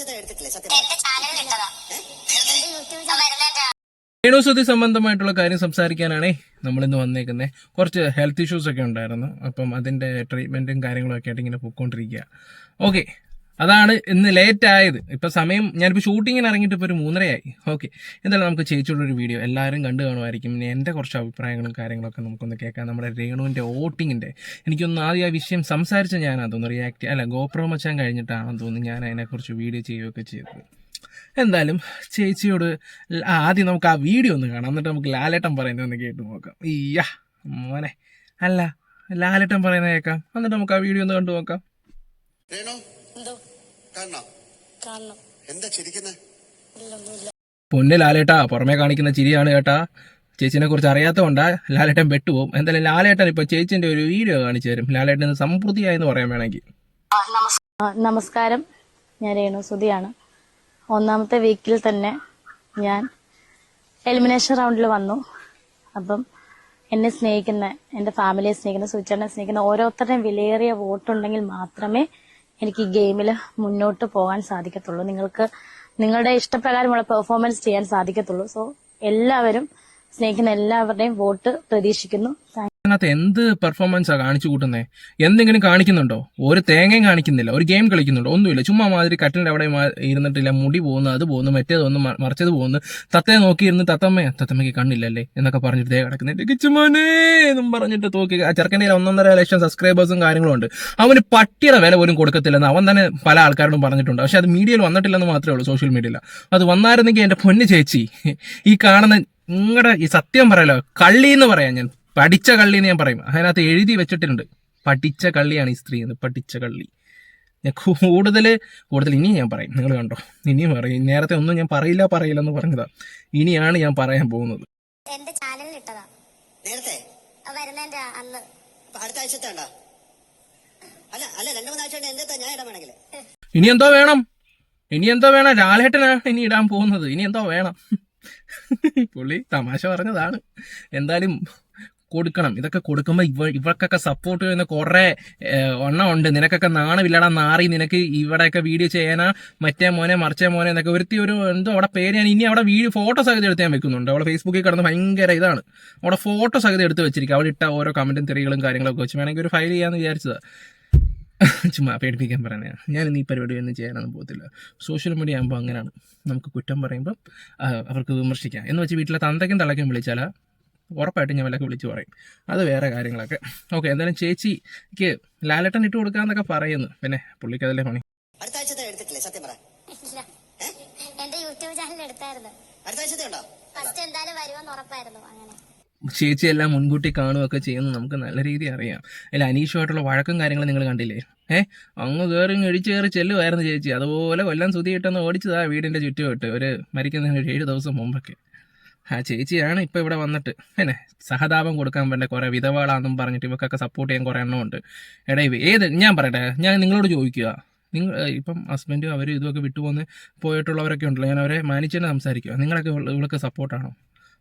ആഴ്ചത്തെ എടുത്തിട്ടില്ലേ? സത്യം രേണുസുതി സംബന്ധമായിട്ടുള്ള കാര്യം സംസാരിക്കാനാണേ നമ്മളിന്ന് വന്നേക്കുന്നത് കുറച്ച് ഹെൽത്ത് ഇഷ്യൂസ് ഒക്കെ ഉണ്ടായിരുന്നു. അപ്പം അതിന്റെ ട്രീറ്റ്മെന്റും കാര്യങ്ങളും ഒക്കെ ആയിട്ട് ഇങ്ങനെ പോയിക്കൊണ്ടിരിക്കുക ഓക്കെ അതാണ് ഇന്ന് ലേറ്റ് ആയത്. ഇപ്പം സമയം ഞാനിപ്പോൾ ഷൂട്ടിങ്ങിന് ഇറങ്ങിയിട്ട് ഇപ്പോൾ ഒരു മൂന്നരയായി. ഓക്കെ എന്തായാലും നമുക്ക് ചേച്ചിയുടെ ഒരു വീഡിയോ എല്ലാവരും കണ്ടു കാണുമായിരിക്കും. എന്റെ കുറച്ച് അഭിപ്രായങ്ങളും കാര്യങ്ങളൊക്കെ നമുക്കൊന്ന് കേൾക്കാം. നമ്മുടെ രേണുവിന്റെ ഓട്ടിങ്ങിന്റെ എനിക്കൊന്ന് ആദ്യം ആ വിഷയം സംസാരിച്ച ഞാനാണ് തോന്നുന്നു റിയാക്ട് അല്ല ഗോപ്രോ മച്ചാൻ കഴിഞ്ഞിട്ടാണെന്ന് തോന്നുന്നു ഞാൻ അതിനെക്കുറിച്ച് വീഡിയോ ചെയ്യുകയൊക്കെ ചെയ്തത്. എന്തായാലും ചേച്ചിയോട് ആദ്യം നമുക്ക് ആ വീഡിയോ ഒന്ന് കാണാം. എന്നിട്ട് നമുക്ക് ലാലേട്ടൻ പറയുന്നത് ഒന്ന് കേട്ട് നോക്കാം. ഇയ്യാ മോനെ. അല്ല ലാലേട്ടൻ പറയുന്നത് കേൾക്കാം. എന്നിട്ട് നമുക്ക് ആ വീഡിയോ ഒന്ന് കണ്ടു നോക്കാം. കാണണം എന്താ ചിരിക്കുന്നത് പൊന്ന് ലാലേട്ടാ പുറമേ കാണിക്കുന്ന ചിരിയാണ് കേട്ടാ. ചേച്ചിനെ കുറിച്ച് അറിയാത്തതുകൊണ്ടാ ലാലേട്ടൻ പെട്ടുപോകും എന്തായാലും ലാലേട്ടൻ ഇപ്പൊ ചേച്ചിന്റെ ഒരു വീഡിയോ കാണിച്ചു തരും. ലാലേട്ടൻ സമൃദ്ധിയായി എന്ന് പറയാൻ വേണമെങ്കിൽ. നമസ്കാരം. ഞാൻ രേണു സുധിയാണ്. ഒന്നാമത്തെ വീക്കിൽ തന്നെ ഞാൻ എലിമിനേഷൻ റൗണ്ടിൽ വന്നു. അപ്പം എന്നെ സ്നേഹിക്കുന്ന എന്റെ ഫാമിലിയെ സ്നേഹിക്കുന്ന സുചേട്ടനെ സ്നേഹിക്കുന്ന ഓരോരുത്തരുടെയും വിലയേറിയ വോട്ടുണ്ടെങ്കിൽ മാത്രമേ എനിക്ക് ഈ ഗെയിമിൽ മുന്നോട്ട് പോകാൻ സാധിക്കത്തുള്ളൂ. നിങ്ങൾക്ക് നിങ്ങളുടെ ഇഷ്ടപ്രകാരമുള്ള പെർഫോമൻസ് ചെയ്യാൻ സാധിക്കത്തുള്ളൂ. സോ എല്ലാവരും സ്നേഹിക്കുന്ന എല്ലാവരുടെയും വോട്ട് പ്രതീക്ഷിക്കുന്നു. അതിനകത്ത് എന്ത് പെർഫോമൻസാണ് കാണിച്ചു കൂട്ടുന്നത് എന്തെങ്കിലും കാണിക്കുന്നുണ്ടോ? ഒരു തേങ്ങയും കാണിക്കുന്നില്ല. ഒരു ഗെയിം കളിക്കുന്നുണ്ടോ? ഒന്നുമില്ല. ചുമ്മാ മാതിരി കട്ടിന്റെ അവിടെ ഇരുന്നിട്ടില്ല. മുടി പോകുന്നു അത് പോകുന്നു മറ്റേത് ഒന്ന് മറിച്ചത് പോകുന്നു. തത്തയെ നോക്കിയിരുന്ന് തത്തമ്മ തത്തമ്മയ്ക്ക് കണ്ണില്ലല്ലേ? എന്നൊക്കെ പറഞ്ഞിട്ട് ദേ കിടക്കുന്നുണ്ട് കിച്ചുമോനെ എന്നും പറഞ്ഞിട്ട് തോക്കി ആ ചെറുക്കന്റെ ഒന്നൊന്നര ലക്ഷം സബ്സ്ക്രൈബേഴ്സും കാര്യങ്ങളും ഉണ്ട്. അവന് പട്ടിയുടെ വില പോലും കൊടുക്കത്തില്ലെന്ന് അവൻ തന്നെ പല ആൾക്കാരോടും പറഞ്ഞിട്ടുണ്ട്. പക്ഷെ അത് മീഡിയയിൽ വന്നിട്ടില്ലെന്ന് മാത്രമേ ഉള്ളൂ സോഷ്യൽ മീഡിയയിൽ. അത് വന്നായിരുന്നെങ്കിൽ എന്റെ പൊന്ന് ചേച്ചി. ഈ കാണുന്ന നിങ്ങളുടെ ഈ സത്യം പറയലോ കള്ളി എന്ന് പറയാം ഞാൻ. പഠിച്ച കള്ളി എന്ന് ഞാൻ പറയും. അതിനകത്ത് എഴുതി വെച്ചിട്ടുണ്ട്. പഠിച്ച കള്ളിയാണ് ഈ സ്ത്രീ എന്ന്. പഠിച്ച കള്ളി. ഞാൻ കൂടുതൽ കൂടുതൽ ഇനിയും ഞാൻ പറയും. നിങ്ങൾ കണ്ടോ? ഇനിയും പറയും. നേരത്തെ ഒന്നും ഞാൻ പറയില്ല പറയില്ല എന്ന് പറഞ്ഞതാ. ഇനിയാണ് ഞാൻ പറയാൻ പോകുന്നത്. എന്റെ ചാനലിൽ ഇട്ടതാ. നേരത്തെ? വരുന്നതിന്റെ അന്ന്. അടുത്ത ആഴ്ചത്തെ ഉണ്ടോ? അല്ല അല്ല രണ്ടു മൂന്നാഴ്ച ഞാൻ ഇടാൻ വേണമെങ്കിൽ ഇനി എന്തോ വേണം. ഇനി എന്തോ വേണം. ലാലേട്ടനാണ് ഇനി ഇടാൻ പോകുന്നത്. ഇനി എന്തോ വേണം. പുള്ളി തമാശ പറഞ്ഞതാണ്. എന്തായാലും കൊടുക്കണം. ഇതൊക്കെ കൊടുക്കുമ്പോൾ ഇവ ഇവർക്കൊക്കെ സപ്പോർട്ട് ചെയ്യുന്ന കുറേ എണ്ണം ഉണ്ട്. നിനക്കൊക്കെ നാണമില്ലടാ നാറി നിനക്ക് ഇവിടെയൊക്കെ വീഡിയോ ചെയ്യാനാ മറ്റേ മോനെ മറിച്ചേ മോനെ എന്നൊക്കെ ഒരുത്തി ഒരു എന്തോ അവിടെ പേര് ഞാൻ ഇനി അവിടെ വീഡിയോ ഫോട്ടോ സഹിതം എടുത്ത് ഞാൻ വെക്കുന്നുണ്ട്. അവിടെ ഫേസ്ബുക്കിൽ കിടന്ന് ഭയങ്കര ഇതാണ്. അവിടെ ഫോട്ടോ സഹിതം എടുത്ത് വെച്ചിരിക്കുക അവിടെ ഇട്ട ഓരോ കമന്റും തെറികളും കാര്യങ്ങളൊക്കെ വെച്ച് വേണമെങ്കിൽ ഒരു ഫയൽ ചെയ്യാന്ന് വിചാരിച്ചതാണ് ചുമ്മാ പേടിപ്പിക്കാൻ പറയുന്നത്. ഞാൻ ഈ പരിപാടി ഒന്നും ചെയ്യാനൊന്നും പോകത്തില്ല. സോഷ്യൽ മീഡിയ ആകുമ്പോൾ അങ്ങനെയാണ്. നമുക്ക് കുറ്റം പറയുമ്പോൾ അവർക്ക് വിമർശിക്കാം. എന്ന് വെച്ച് വീട്ടിലെ തന്തയ്ക്കും തളയ്ക്കും വിളിച്ചാൽ ഉറപ്പായിട്ടും ഞാൻ വല്ലതൊക്കെ വിളിച്ച് പറയും. അത് വേറെ കാര്യങ്ങളൊക്കെ. ഓക്കെ എന്തായാലും ചേച്ചിക്ക് ലാലട്ടൻ ഇട്ട് കൊടുക്കാന്നൊക്കെ പറയുന്നു. പിന്നെ പുള്ളിക്ക് അതല്ലേ പണി? അടുത്ത ആഴ്ചത്തെ എടുത്തിട്ടില്ലേ? സത്യം പറ. എന്റെ യൂട്യൂബ് ചാനൽ എടുത്തായിരുന്നു. അടുത്ത ആഴ്ചത്തെ ഉണ്ടോ? ഫസ്റ്റ് എന്തായാലും വരുമെന്ന് ഉറപ്പായിരുന്നു. അങ്ങനെ. ചേച്ചി എല്ലാം മുൻകൂട്ടി കാണുകയൊക്കെ ചെയ്യുന്നത് നമുക്ക് നല്ല രീതി അറിയാം. അല്ല അനീഷുമായിട്ടുള്ള വഴക്കും കാര്യങ്ങളും നിങ്ങൾ കണ്ടില്ലേ? ഏഹ് അങ്ങ് കയറി ഇടിച്ച് കയറി ചെല്ലുമായിരുന്നു ചേച്ചി. അതുപോലെ കൊല്ലം സുതി കിട്ടുന്ന ഓടിച്ചതാ വീടിന്റെ ചുറ്റുമായിട്ട് ഒരു മരിക്കുന്നതിന് ഒരു ഏഴ് ദിവസം മുമ്പൊക്കെ. ആ ചേച്ചിയാണ് ഇപ്പോൾ ഇവിടെ വന്നിട്ട്. പിന്നെ സഹതാപം കൊടുക്കാൻ വേണ്ട കുറേ വിധവകളാണെന്നും പറഞ്ഞിട്ട് ഇവക്കൊക്കെ സപ്പോർട്ട് ചെയ്യാൻ കുറെ എണ്ണമുണ്ട് എടാ ഇവ ഏത്? ഞാൻ പറയട്ടെ ഞാൻ നിങ്ങളോട് ചോദിക്കുക. നിങ്ങൾ ഇപ്പം ഹസ്ബൻഡും അവരും ഇതുമൊക്കെ വിട്ടുപോന്ന് പോയിട്ടുള്ളവരൊക്കെ ഉണ്ടല്ലോ ഞാൻ അവരെ മാനിച്ചു സംസാരിക്കുക നിങ്ങളൊക്കെ ഇവൾ- ഇവൾക്ക് സപ്പോർട്ടാണോ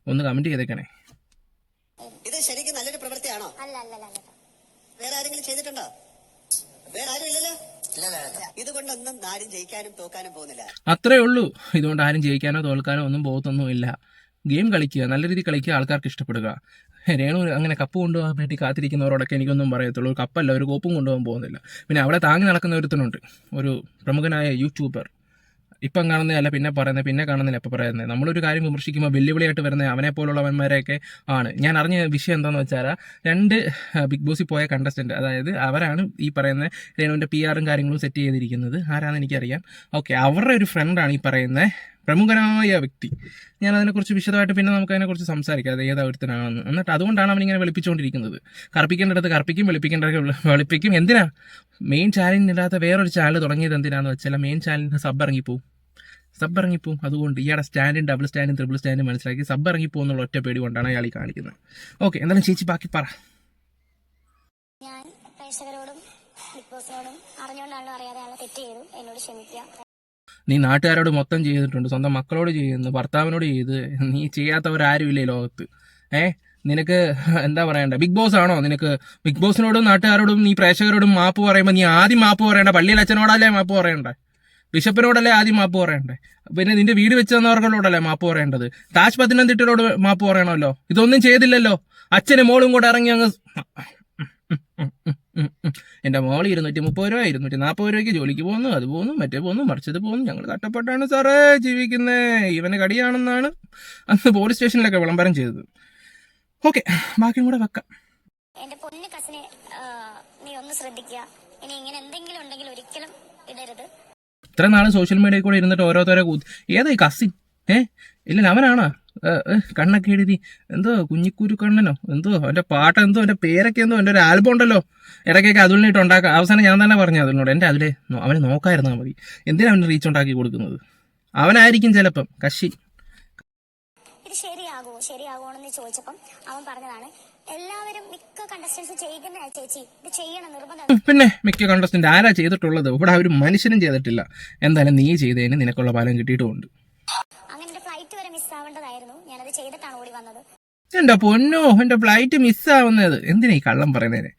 ഒന്ന് കമന്റ് ചെയ്തേക്കണേ. ഇത് ശരിക്കും നല്ലൊരു പ്രവൃത്തിയാണോ? വേറെ ആരെങ്കിലും ചെയ്തിട്ടുണ്ടോ? വേറെ ആരും ഇല്ലല്ലോ? ഇതുകൊണ്ടൊന്നും ആരും ജയിക്കാനും തോക്കാനും പോകുന്നില്ല. അത്രേ ഉള്ളൂ. ഇതുകൊണ്ട് ആരും ജയിക്കാനോ തോൽക്കാനോ ഒന്നും പോകത്തൊന്നുമില്ല ഗെയിം കളിക്കുക നല്ല രീതിയിൽ കളിക്കുക ആൾക്കാർക്ക് ഇഷ്ടപ്പെടുക. രേണു അങ്ങനെ കപ്പ് കൊണ്ടുപോകാൻ വേണ്ടി കാത്തിരിക്കുന്നവരോടൊക്കെ എനിക്കൊന്നും പറയത്തുള്ളൂ. ഒരു കപ്പല്ല ഒരു കോപ്പും കൊണ്ടുപോകാൻ പോകുന്നില്ല. പിന്നെ അവിടെ താങ്ങി നടക്കുന്ന ഒരുത്തനുണ്ട്. ഒരു പ്രമുഖനായ യൂട്യൂബർ. ഇപ്പം കാണുന്നതല്ല പിന്നെ പറയുന്നത് പിന്നെ കാണുന്നില്ല ഇപ്പം പറയുന്നത്. നമ്മളൊരു കാര്യം വിമർശിക്കുമ്പോൾ വെല്ലുവിളിയായിട്ട് വരുന്ന അവനെ പോലുള്ളവന്മാരെയൊക്കെ ആണ്. ഞാൻ അറിഞ്ഞ വിഷയം എന്താണെന്ന് വെച്ചാൽ രണ്ട് ബിഗ് ബോസിൽ പോയ കണ്ടസ്റ്റന്റ് അതായത് അവരാണ് ഈ പറയുന്ന രേണുവിന്റെ പി ആറും കാര്യങ്ങളും സെറ്റ് ചെയ്തിരിക്കുന്നത്. ആരാണെന്ന് എനിക്കറിയാം. ഓക്കെ അവരുടെ ഒരു ഫ്രണ്ടാണ് ഈ പറയുന്ന പ്രമുഖനായ വ്യക്തി. ഞാൻ അതിനെക്കുറിച്ച് വിശദമായിട്ട് പിന്നെ നമുക്ക് അതിനെക്കുറിച്ച് സംസാരിക്കാം അത് ഏതാ ഒരുത്തനാണെന്ന്. എന്നിട്ട് അതുകൊണ്ടാണ് അവനിങ്ങനെ വെളുപ്പിച്ചുകൊണ്ടിരിക്കുന്നത് കറുപ്പിക്കേണ്ടടുത്ത് കറുപ്പിക്കും വെളുപ്പിക്കേണ്ടതൊക്കെ വെളുപ്പിക്കും. എന്തിനാ? മെയിൻ ചാനലിനില്ലാത്ത വേറൊരു ചാനൽ തുടങ്ങിയത് എന്തിനാന്ന് വെച്ചാൽ മെയിൻ ചാനലിന് സബ് ഇറങ്ങിപ്പോവും. സബ് ഇറങ്ങിപ്പോവും. അതുകൊണ്ട് ഇയാളുടെ സ്റ്റാൻഡും ഡബിൾ സ്റ്റാൻഡും ത്രിബിൾ സ്റ്റാൻഡും മനസ്സിലാക്കി സബ് ഇറങ്ങിപ്പോകും എന്നുള്ള ഒറ്റ പേടി കൊണ്ടാണ് അയാൾ ഈ കാണിക്കുന്നത്. ഓക്കെ എന്തായാലും ചേച്ചി ബാക്കി പറ. ഞാൻ പ്രേക്ഷകരോടും ബിഗ് ബോസിനോടും അറിഞ്ഞുകൊണ്ടാണല്ലോ അറിയാതെ ആളെ തെറ്റ് ചെയ്തു. എന്നോട് ക്ഷമിക്കുക. നീ നാട്ടുകാരോട് മൊത്തം ചെയ്തിട്ടുണ്ട് സ്വന്തം മക്കളോട് ചെയ്യുന്നു ഭർത്താവിനോട് ചെയ്ത് നീ ചെയ്യാത്തവരാരും ഇല്ലേ ഈ ലോകത്ത്? ഏ? നിനക്ക് എന്താ പറയണ്ട? ബിഗ് ബോസ് ആണോ? നിനക്ക് ബിഗ് ബോസിനോടും നാട്ടുകാരോടും നീ പ്രേക്ഷകരോടും മാപ്പ് പറയുമ്പോൾ നീ ആദ്യം മാപ്പ് പറയണ്ട? പള്ളിയിൽ അച്ഛനോടല്ലേ മാപ്പ് പറയണ്ട? ബിഷപ്പിനോടല്ലേ ആദ്യം മാപ്പ് പറയണ്ടേ? പിന്നെ നിന്റെ വീട് വെച്ച് തന്നവർകളോടല്ലേ മാപ്പ് പറയേണ്ടത്? താജ് പത്തനംതിട്ടയോട് മാപ്പ് പറയണമല്ലോ? ഇതൊന്നും ചെയ്തില്ലല്ലോ? അച്ഛനും മോളും കൂടെ ഇറങ്ങി അങ്ങ് എന്റെ മോൾ ഇരുന്നൂറ്റി മുപ്പത് രൂപ ഇരുന്നൂറ്റി നാൽപ്പത് രൂപയ്ക്ക് ജോലിക്ക് പോകുന്നു അത് പോകുന്നു മറ്റേ പോകുന്നു മറിച്ചത് പോകുന്നു. ഞങ്ങൾ കഷ്ടപ്പെട്ടാണ് സാറേ ജീവിക്കുന്നത് ഇവന് കടിയാണെന്നാണ് അന്ന് പോലീസ് സ്റ്റേഷനിലൊക്കെ വിളംബരം ചെയ്തത്. ഓക്കെ ബാക്കിയും കൂടെ വെക്കാം. എന്റെ പൊന്നു കസിനെ നീ ഒന്ന് ശ്രദ്ധിക്കുക. ഇനി ഇങ്ങനെ എന്തെങ്കിലും ഉണ്ടെങ്കിൽ ഒരിക്കലും ഇടരുത്. ഇത്ര നാൾ സോഷ്യൽ മീഡിയയിൽ കൂടെ ഇരുന്നിട്ട് ഓരോരുത്തരെ കൂത്ത് ഏതാ ഈ കസിൻ ഏ? ഇല്ല അവനാണോ? കണ്ണൊക്കെ എഴുതി. എന്തോ കുഞ്ഞിക്കുരു കണ്ണനോ? എന്തോ അവന്റെ പാട്ട് എന്തോ അവന്റെ പേരൊക്കെ എന്തോ എന്റെ ഒരു ആൽബം ഉണ്ടല്ലോ. ഇടയ്ക്കൊക്കെ അതുലിനിട്ട് ഉണ്ടാക്കാം. അവസാനം ഞാൻ തന്നെ പറഞ്ഞു അതിനോട് എന്റെ അതിലെ അവനെ നോക്കായിരുന്നാൽ മതി. എന്തിനാ അവന് റീച്ച് ഉണ്ടാക്കി കൊടുക്കുന്നത്? അവനായിരിക്കും ചിലപ്പം കശി ഇത് ശരിയാകുമോ? ശരിയാകുമോ എന്ന് ചോദിച്ചപ്പം അവൻ പറഞ്ഞതാണ് എല്ലാവരും മിക്ക കണ്ടസ്റ്റൻസ് ചെയ്യുന്ന ചേച്ചി. ഇത് ചെയ്യണം നിർബന്ധം. പിന്നെ മിക്ക കണ്ടസ്റ്റന്റ് ആരാ ചെയ്തിട്ടുള്ളത്? ഇവിടെ ഒരു മനുഷ്യനും ചെയ്തിട്ടില്ല. എന്തായാലും നീ ചെയ്തതിന് നിനക്കുള്ള ഫലം കിട്ടിയിട്ടുമുണ്ട്. ഫ്ലൈറ്റ് വരെ മിസ്സാവേണ്ടതായിരുന്നു ഞാനത് ചെയ്തിട്ടാണ് ഓടി വന്നത്. എന്റെ പൊന്നോ? എന്റെ ഫ്ലൈറ്റ് മിസ്സാവുന്നത് എന്തിനാ ഈ കള്ളം പറയുന്നതിന്?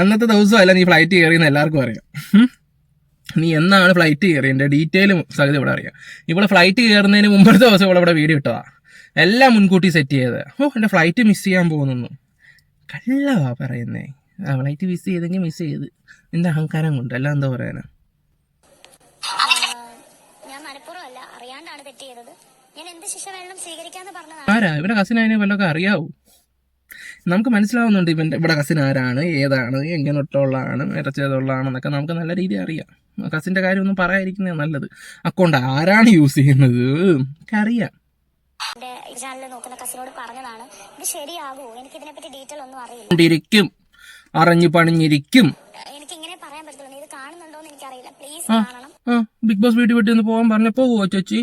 അന്നത്തെ ദിവസം അല്ല നീ ഫ്ലൈറ്റ് കയറിയെന്ന് എല്ലാവർക്കും അറിയാം. നീ എന്നാണ് ഫ്ലൈറ്റ് കയറി എന്റെ ഡീറ്റെയിലും സഹിതം ഇവിടെ അറിയാം. ഇവിടെ ഫ്ലൈറ്റ് കയറുന്നതിന് മുമ്പത്തെ ദിവസം ഇവിടെ ഇവിടെ വീഡിയോ ഇട്ടതാ. എല്ലാം മുൻകൂട്ടി സെറ്റ് ചെയ്തത്. ഓ എന്റെ ഫ്ലൈറ്റ് മിസ് ചെയ്യാൻ പോകുന്നു. കള്ളവാ പറയുന്നേ. ആ ഫ്ലൈറ്റ് മിസ് ചെയ്തെങ്കിൽ മിസ് ചെയ്ത്. എന്റെ അഹങ്കാരം കൊണ്ട്. എല്ലാം എന്താ പറയാനാ ആ, ഞാൻ മനഃപൂർവമല്ല അറിയാണ്ടാണ് തെറ്റ് ചെയ്തത് ഞാൻ എന്ത് ശിക്ഷ വേണം സ്വീകരിക്കാന്ന് പറഞ്ഞതാണ് ആരാ? ഇവരുടെ കസിൻ അതിനെ വല്ലതൊക്കെ അറിയാവൂ? നമുക്ക് മനസ്സിലാവുന്നുണ്ട് ഇവന്റെ ഇവിടെ കസിൻ ആരാണ്? ഏതാണ്? എങ്ങനെ ഒട്ടുള്ളതാണ് ഇരച്ചതുള്ളതാണെന്നൊക്കെ നമുക്ക് നല്ല രീതി അറിയാം. കസിന്റെ കാര്യം ഒന്നും പറയാതിരിക്കുന്നത് നല്ലത്. അക്കൗണ്ട് ആരാണ് യൂസ് ചെയ്യുന്നത്? അറിയാം. എന്റെ നോക്കുന്ന കസിനോട് പറഞ്ഞതാണ് ഇത് ശരിയാകുമോ എനിക്ക് ഇതിനെപ്പറ്റി ഡീറ്റെയിൽ ഒന്നും അറിയില്ല. അറിഞ്ഞു പണിഞ്ഞിരിക്കും. എനിക്ക് ഇങ്ങനെ പറയാൻ പറ്റില്ല ഇത് കാണുന്നുണ്ടോ എന്ന് എനിക്കറിയില്ല പ്ലീസ് കാണണം. ബിഗ് ബോസ് വീട്ടിൽ വീട്ടിൽ ഒന്ന് പോകാൻ പറഞ്ഞപ്പോ പോവോ ചേച്ചി?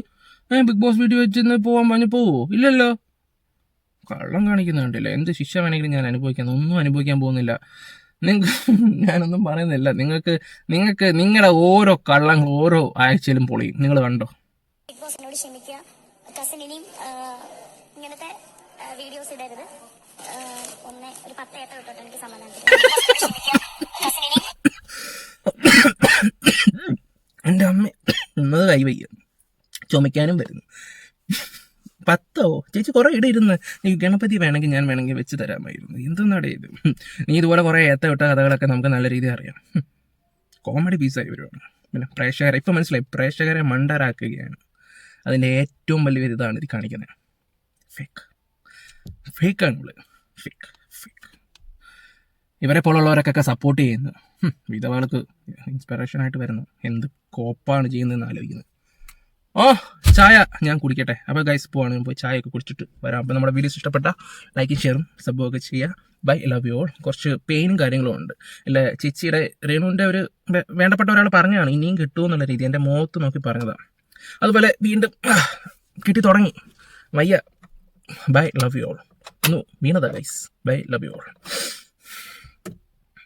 ഏ ബിഗ് ബോസ് വീട്ടിൽ വെച്ച് പോവാൻ പറഞ്ഞ്. പോവോ ഇല്ലല്ലോ. കള്ളം കാണിക്കുന്നുണ്ടല്ലോ എന്ത് ശിക്ഷ വേണമെങ്കിലും ഞാൻ അനുഭവിക്കാൻ ഒന്നും അനുഭവിക്കാൻ പോകുന്നില്ല. നിങ്ങൾക്ക് ഞാനൊന്നും പറയുന്നില്ല. നിങ്ങൾക്ക് നിങ്ങൾക്ക് നിങ്ങളുടെ ഓരോ കള്ളങ്ങൾ ഓരോ ആഴ്ചയിലും പൊളിയും നിങ്ങൾ കണ്ടോ? ബിഗ് ബോസ് ക്ഷമിക്കുക. കസിൻ ഇനിയും ഇങ്ങനത്തെ വീഡിയോസ് ഇടരുത്. ഒന്ന് ഒരു പത്ത് ഏത്ത വിട്ടോട്ട് എനിക്ക് സമാധാനം കസിൻ ഇനിയും എന്റെ അമ്മ എന്നത് കൈവയ്യ ചുമയ്ക്കാനും വരുന്നു. പത്തോ? ചേച്ചി കുറെ ഇട ഇരുന്ന് നീ ഗണപതി വേണമെങ്കിൽ ഞാൻ വേണമെങ്കിൽ വെച്ച് തരാമായിരുന്നു. എന്തെന്നാടേ ഇത്? നീ ഇതുപോലെ കുറെ ഏത്ത വിട്ട കഥകളൊക്കെ നമുക്ക് നല്ല രീതിയിൽ അറിയാം. കോമഡി പീസായി വരുവാണ്. പിന്നെ പ്രേക്ഷകരെ ഇപ്പം മനസ്സിലായി പ്രേക്ഷകരെ മണ്ടരാക്കുകയാണ്. അതിന്റെ ഏറ്റവും വലിയ ഇതാണ് ഇത് കാണിക്കുന്നത്. ഫേക്ക് ഫേക്കാണ് ഇവൾ ഫേക്ക് ഫേക്ക് ഇവരെ പോലുള്ളവരൊക്കെ സപ്പോർട്ട് ചെയ്യുന്നു. വിധവാൾക്ക് ആയിട്ട് വരുന്നു. എന്ത് കോപ്പാണ് ചെയ്യുന്നതെന്ന് ആലോചിക്കുന്നത് ഓ ചായ ഞാൻ കുടിക്കട്ടെ. അപ്പോൾ ഗൈസ് പോവാണ്. പോയി ചായ ഒക്കെ കുടിച്ചിട്ട് വരാം. അപ്പോൾ നമ്മുടെ വീഡിയോസ് ഇഷ്ടപ്പെട്ട ലൈക്കും ഷെയറും സബും ഒക്കെ ചെയ്യുക. ബൈ ലവ് യു ഓൾ കുറച്ച് പെയിനും കാര്യങ്ങളും ഉണ്ട്. അല്ലെ ചേച്ചിയുടെ രേണുവിന്റെ ഒരു വേണ്ടപ്പെട്ട ഒരാൾ പറഞ്ഞതാണ് ഇനിയും കിട്ടുമെന്നുള്ള രീതി. എന്റെ മുഖത്ത് നോക്കി പറഞ്ഞതാണ് അതുപോലെ വീണ്ടും കിട്ടി തുടങ്ങി. വയ്യ. ബൈ ലവ് യു ഓൾ ഒന്ന് വീണതാ guys bye love you all